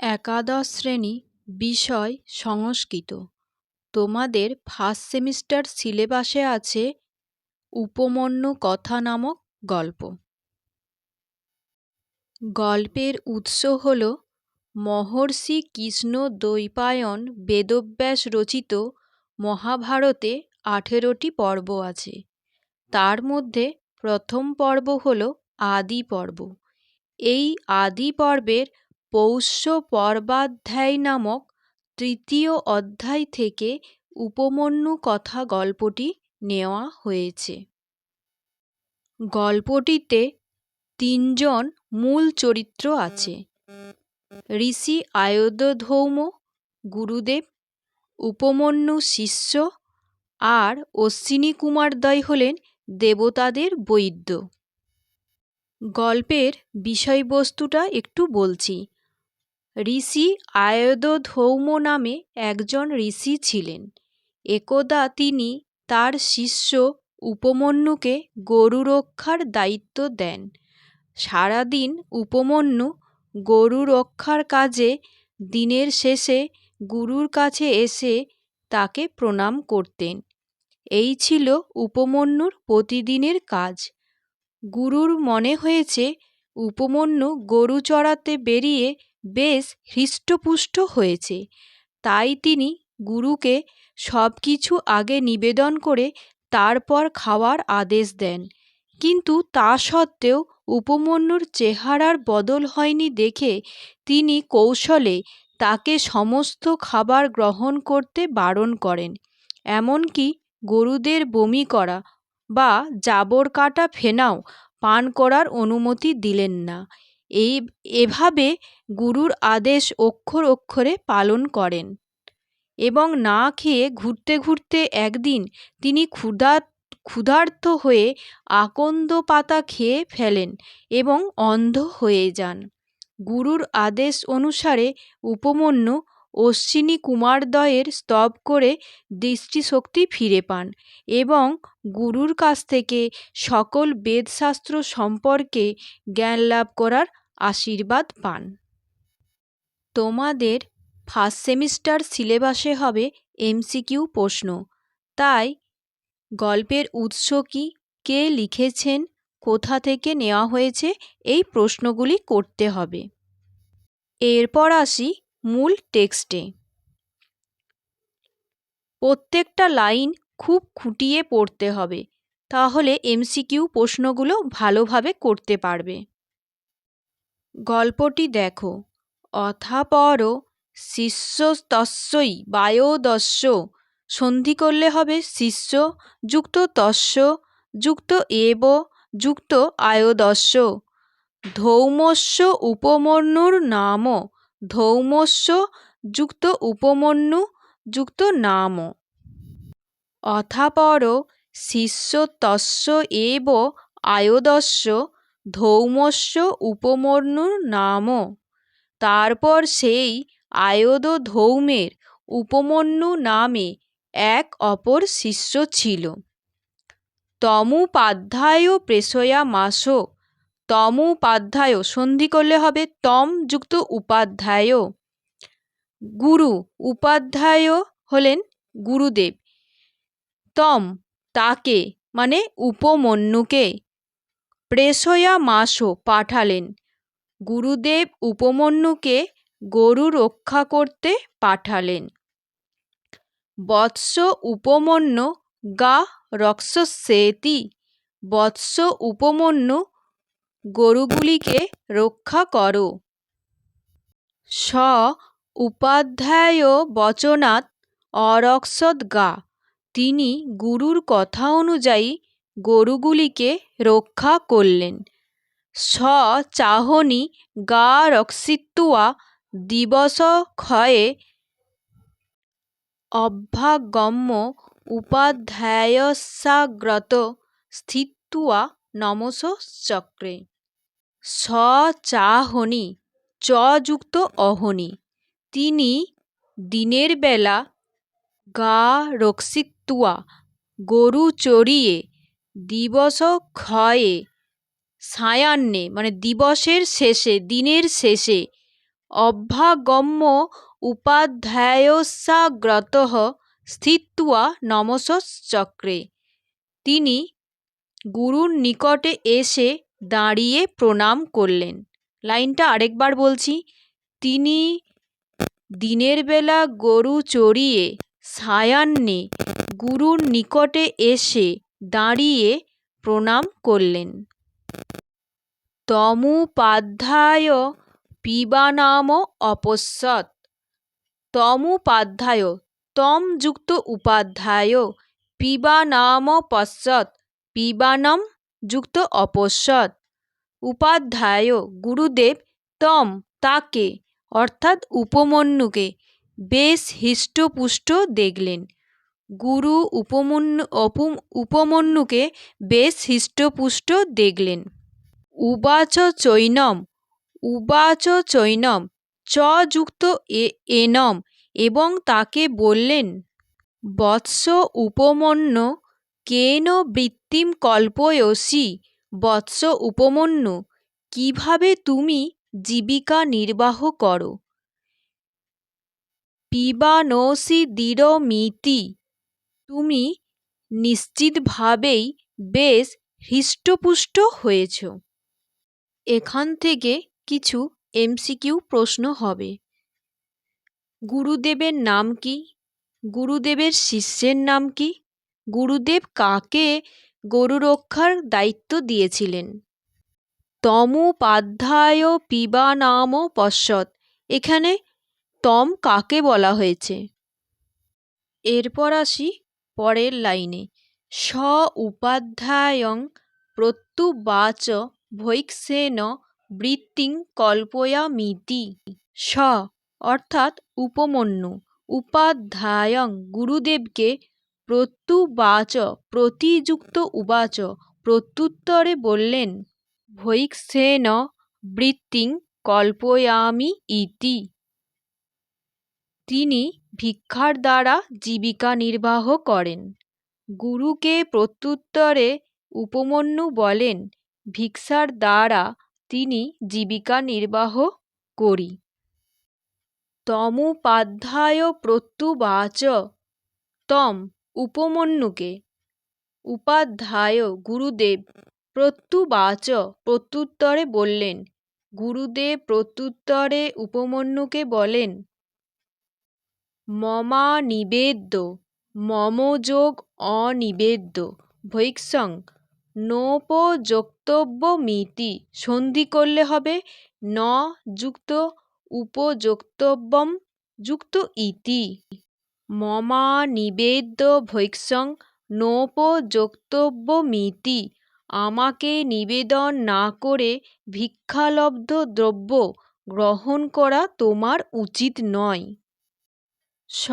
একাদশ শ্রেণি, বিষয়, সংস্কৃত। তোমাদের ফার্স্ট সেমিস্টার সিলেবাসে আছে উপমন্যু কথা নামক গল্প। গল্পের উৎস হল মহর্ষি কৃষ্ণ দ্বৈপায়ন বেদব্যাস রচিত মহাভারতে আঠেরোটি পর্ব আছে। তার মধ্যে প্রথম পর্ব হল আদি পর্ব। এই আদি পর্বের পৌষ্য পর্বাধ্যায় নামক তৃতীয় অধ্যায় থেকে উপমন্যু কথা গল্পটি নেওয়া হয়েছে। গল্পটিতে তিনজন মূল চরিত্র আছে। ঋষি আয়ুধৌম গুরুদেব, উপমন্যু শিষ্য আর অশ্বিনী কুমারদ্বয় হলেন দেবতাদের বৈদ্য। গল্পের বিষয়বস্তুটা একটু বলছি। ঋষি আয়ুধৌম নামে একজন ঋষি ছিলেন। একদা তিনি তার শিষ্য উপমন্যুকে গরু রক্ষার দায়িত্ব দেন। সারাদিন উপমন্যু গরু রক্ষার কাজে দিনের শেষে গুরুর কাছে এসে তাকে প্রণাম করতেন। এই ছিল উপমন্যুর প্রতিদিনের কাজ। গুরুর মনে হয়েছে, উপমন্যু গরু চড়াতে বেরিয়ে বেশ হৃষ্টপুষ্ট হয়েছে। তাই তিনি গুরুকে সব কিছু আগে নিবেদন করে তারপর খাওয়ার আদেশ দেন। কিন্তু তা সত্ত্বেও উপমন্যুর চেহারার বদল হয়নি দেখে তিনি কৌশলে তাকে সমস্ত খাবার গ্রহণ করতে বারণ করেন। এমনকি গরুদের বমি করা বা জাবর কাটা ফেনাও পান করার অনুমতি দিলেন না। এই, এভাবে গুরুর আদেশ অক্ষর অক্ষরে পালন করেন এবং না খেয়ে ঘুরতে ঘুরতে একদিন তিনি ক্ষুধা, ক্ষুধার্ত হয়ে আকন্দ পাতা খেয়ে ফেলেন এবং অন্ধ হয়ে যান। গুরুর আদেশ অনুসারে উপমন্যু অশ্বিনী কুমারদ্বয়ের স্তব করে দৃষ্টিশক্তি ফিরে পান এবং গুরুর কাছ থেকে সকল বেদশাস্ত্র সম্পর্কে জ্ঞান লাভ করার আশীর্বাদ পান। তোমাদের ফার্স্ট সেমিস্টার সিলেবাসে হবে এমসিকিউ প্রশ্ন। তাই গল্পের উৎস কি? কে লিখেছেন? কোথা থেকে নেওয়া হয়েছে? এই প্রশ্নগুলি করতে হবে। এরপর আসি মূল টেক্সটে। প্রত্যেকটা লাইন খুব খুঁটিয়ে পড়তে হবে, তাহলে এমসিকিউ প্রশ্নগুলো ভালোভাবে করতে পারবে। গল্পটি দেখো। অথাপর শিষ্যস্তস্যই বায়োদস্য। সন্ধি করলে হবে শিষ্য, যুক্ত তস্য, যুক্ত এব, যুক্ত আয়োদস্য। ধৌমস্য উপমন্যুর নাম ধৌমস্য, যুক্ত উপমন্যু, যুক্ত নাম। অথাপর শিষ্যতস্য এব আয়োদস্য, ধৌমস্য উপমন্যুর নাম। তারপর সেই আয়োদ ধৌমের উপমন্যু নামে এক অপর শিষ্য ছিল। তমুপাধ্যায় প্রেষয়ামাস তমুপাধ্যায় সন্ধি করলে হবে তম যুক্ত উপাধ্যায় গুরু উপাধ্যায় হলেন গুরুদেব। তম তাকে মানে উপমন্যুকে প্রেসয়া মাসও পাঠালেন। গুরুদেব উপমন্যুকে গরু রক্ষা করতে পাঠালেন। বৎস উপমন্যু গা রক্ষস্যেতি বৎস উপমন্যু গরুগুলিকে রক্ষা করো। স, উপাধ্যায় বচনাৎ অরক্ষত গা। তিনি গুরুর কথা অনুযায়ী গরুগুলিকে রক্ষা করলেন। স, চাহনি গা রক্ষিত্বা দিবসক্ষয়ে অভ্যাগম্য উপাধ্যায়সাগ্রত স্থিত্বা নমসশ্চক্রে স চাহনি চ যুক্ত অহনি। তিনি দিনের বেলা গা রক্ষিত্বা গরু চড়িয়ে দিবস ক্ষয়ে সায়াহ্নে মানে দিবসের শেষে, দিনের শেষে, অভ্যাগম্য উপাধ্যায়স্যাগ্রতঃ স্থিত্বা নমশ্চক্রে তিনি গুরুর নিকটে এসে দাঁড়িয়ে প্রণাম করলেন। লাইনটা আরেকবার বলছি, তিনি দিনের বেলা গরু চড়িয়ে সায়াহ্নে গুরুর নিকটে এসে দাঁড়িয়ে প্রণাম করলেন। তমুপাধ্যায় পিবানাম অপশ্যৎ তমুপাধ্যায়, তম যুক্ত উপাধ্যায় পিবানাম পশ্যৎ পিবানম যুক্ত অপশ্যৎ উপাধ্যায় গুরুদেব তম তাকে, অর্থাৎ উপমন্যুকে, বেশ হৃষ্টপুষ্ট দেখলেন। গুরু উপমন্যু উপমন্যুকে বেশ হৃষ্টপুষ্ট দেখলেন। উবাচ চৈনম উবাচ চৈনম চ যুক্ত এনম এবং তাকে বললেন, বৎস উপমন্য কেন বৃত্তিম কল্পয়সি? বৎস উপমন্যু, কীভাবে তুমি জীবিকা নির্বাহ করো? পিবানসি দৃঢ়মিতি, তুমি নিশ্চিতভাবেই বেশ হৃষ্টপুষ্ট হয়েছ। এখান থেকে কিছু এমসিকিউ প্রশ্ন হবে। গুরুদেবের নাম কি? গুরুদেবের শিষ্যের নাম কি? গুরুদেব কাকে রক্ষার দায়িত্ব দিয়েছিলেন? তমুপাধ্যায় পিবানাম পশ্যৎ এখানে তম কাকে বলা হয়েছে? এরপর আসি পরের লাইনে। স উপাধ্যায়ং প্রত্যুবাচ ভৈক্সেন বৃত্তিং কল্পয়ামিতি। স অর্থাৎ উপমন্যু। উপাধ্যায়ং গুরুদেবকে প্রত্যুবাচ, প্রতিযুক্ত উবাচ, প্রত্যুত্তরে বললেন ভৈক্ষেন বৃত্তিং কল্পয়ামি ইতি। তিনি ভিক্ষার দ্বারা জীবিকা নির্বাহ করেন। গুরুকে প্রত্যুত্তরে উপমন্যু বলেন, ভিক্ষার দ্বারা তিনি জীবিকা নির্বাহ করি। তমুপাধ্যায় প্রত্যুবাচ, তম উপমন্যুকে। উপাধ্যায় গুরুদেব প্রত্যুবাচ প্রত্যুত্তরে বললেন, গুরুদেব প্রত্যুত্তরে উপমন্যুকে বলেন, মমানিবেদ্য, মমযোগ অনিবেদ্য ভৈক্ষং নোপযোক্তব্যমিতি সন্ধি করলে হবে, ন যুক্ত উপযোক্তব্যম যুক্ত ইতি। মমানিবেদ্য ভৈক্ষং নোপযোক্তব্যমিতি। আমাকে নিবেদন না করে ভিক্ষালব্ধ দ্রব্য গ্রহণ করা তোমার উচিত নয়। স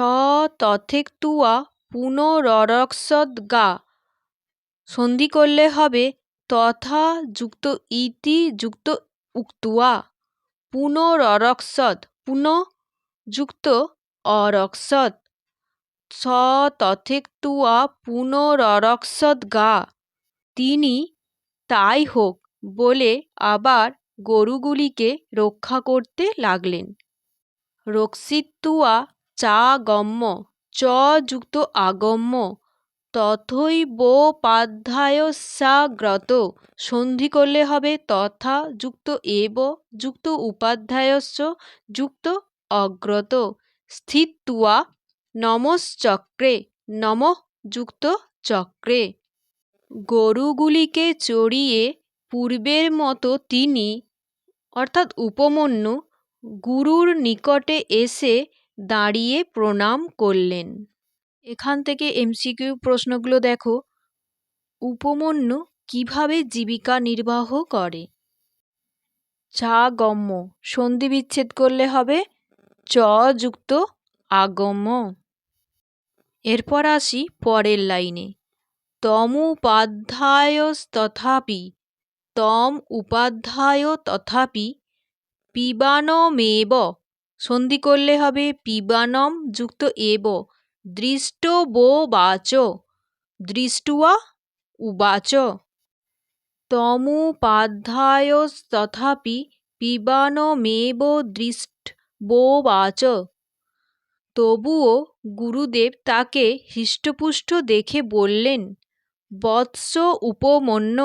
তথেক্তুয়া পুনররক্সদ্গা সন্ধি করলে হবে তথা যুক্ত ইতি যুক্ত উক্তুয়া। পুনররক্সদ পুন যুক্ত অরক্সদ স তথেক্তুয়া পুনররক্সদ্গা তিনি, তাই হোক বলে আবার গরুগুলিকে রক্ষা করতে লাগলেন। রক্ষিত্বা চাগম্য চ যুক্ত আগম্য তথৈবোপাধ্যায়স্যাগ্রত সন্ধি করলে হবে তথা যুক্ত এব, যুক্ত উপাধ্যায়স্য, যুক্ত অগ্রত। স্থিত্বা নমশ্চক্রে নমঃ যুক্ত চক্রে। গরুগুলিকে চড়িয়ে পূর্বের মতো তিনি, অর্থাৎ উপমন্যু, গুরুর নিকটে এসে দাঁড়িয়ে প্রণাম করলেন। এখান থেকে এমসিকিউ প্রশ্নগুলো দেখো। উপমন্যু কীভাবে জীবিকা নির্বাহ করে? চা গম্য, সন্ধি বিচ্ছেদ করলে হবে চ যুক্ত আগম্য। এরপর আসি পরের লাইনে। তমুপাধ্যায়স্তথাপি তম উপাধ্যায় তথাপি, পিবানমেব, সন্ধি করলে হবে পিবানম যুক্ত এব দৃষ্টবোবাচ দৃষ্টুয়া উবাচ। তমুপাধ্যায়স্তথাপি পিবানমেব দৃষ্ট বোবাচ তবুও গুরুদেব তাকে হৃষ্টপুষ্ট দেখে বললেন, বৎস উপমন্য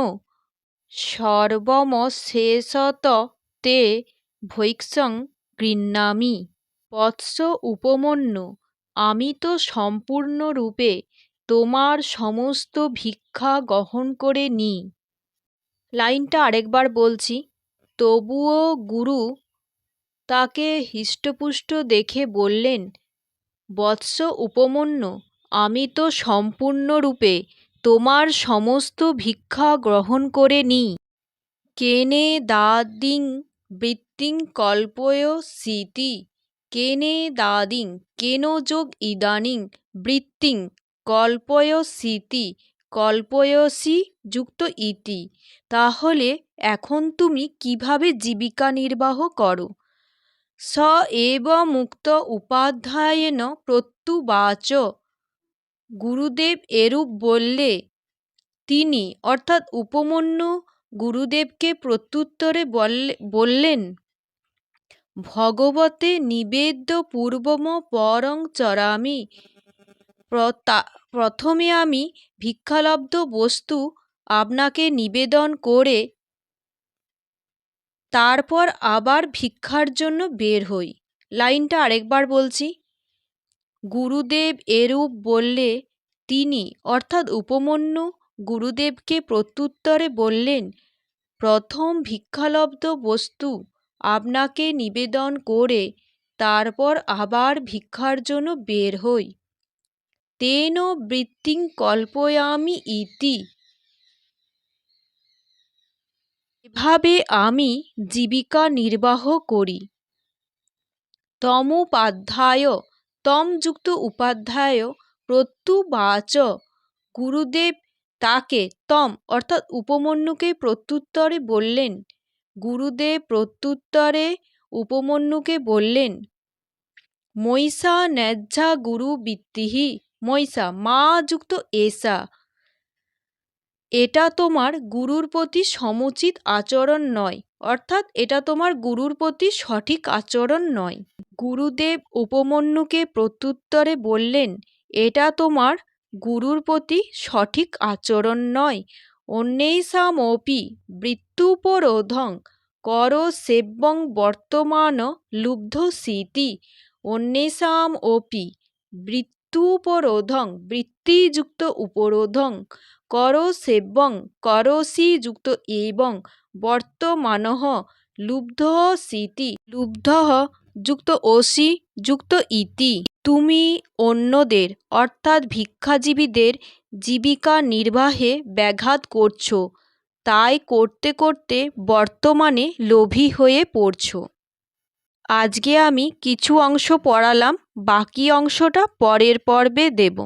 সর্বমশেষত তে ভৈক্ষং গৃহ্ণামি বৎস উপমন্য, আমি তো সম্পূর্ণরূপে তোমার সমস্ত ভিক্ষা গ্রহণ করে নিই লাইনটা আরেকবার বলছি, তবুও গুরু তাকে হৃষ্টপুষ্ট দেখে বললেন বৎস উপমন্য, আমি তো সম্পূর্ণরূপে তোমার সমস্ত ভিক্ষা গ্রহণ করে নিই কেনে দাদিং বৃত্তিং কল্পয় কল্পয়সীতি কেনে দাদিং কেন যোগ ইদানিং বৃত্তিং কল্পয়সীতি কল্পয়সি যুক্ত ইতি। তাহলে এখন তুমি কীভাবে জীবিকা নির্বাহ করো? স এব মুক্ত উপাধ্যায়েন প্রত্যুবাচ গুরুদেব এরূপ বললে তিনি অর্থাৎ উপমন্যু গুরুদেবকে প্রত্যুত্তরে বললেন ভগবতে নিবেদ্য পূর্বম পরং চরামি প্রথমে আমি ভিক্ষালব্ধ বস্তু আপনাকে নিবেদন করে তারপর আবার ভিক্ষার জন্য বের হই। লাইনটা আরেকবার বলছি। গুরুদেব এরূপ বললে তিনি, অর্থাৎ উপমন্যু গুরুদেবকে প্রত্যুত্তরে বললেন, প্রথম ভিক্ষালব্ধ বস্তু আপনাকে নিবেদন করে তারপর আবার ভিক্ষার জন্য বের হই। তেন বৃত্তিং কল্পয়ামি ইতি। এভাবে আমি জীবিকা নির্বাহ করি? তমোপাধ্যায় তম যুক্ত উপাধ্যায়, প্রত্যুবাচ, গুরুদেব তাকে তম অর্থাৎ উপমন্যুকে প্রত্যুত্তরে বললেন। গুরুদেব প্রত্যুত্তরে উপমন্যুকে বললেন মৈষা ন্যায্যা গুরু বৃত্তিহি মৈষা মা যুক্ত এসা এটা তোমার গুরুর প্রতি সমুচিত আচরণ নয়, অর্থাৎ এটা তোমার গুরুর প্রতি সঠিক আচরণ নয়। গুরুদেব উপমন্যুকে প্রত্যুত্তরে বললেন, এটা তোমার গুরুর প্রতি সঠিক আচরণ নয়। অন্যেষামপি বৃত্তুপরোধং কর সেব্যং বর্তমান লুব্ধসীতি। অন্যেষাম অপি বৃত্তুপরোধং বৃত্তিযুক্ত উপরোধং কর সেব্যং করসি যুক্ত এবং বর্তমানঃ লুব্ধসীতি লুব্ধঃ যুক্ত ওসি, যুক্ত ইতি। তুমি অন্যদের, অর্থাৎ ভিক্ষাজীবীদের, জীবিকা নির্বাহে ব্যাঘাত করছ। তাই করতে করতে বর্তমানে লোভী হয়ে পড়ছ। আজকে আমি কিছু অংশ পড়ালাম, বাকি অংশটা পরের পর্বে দেব।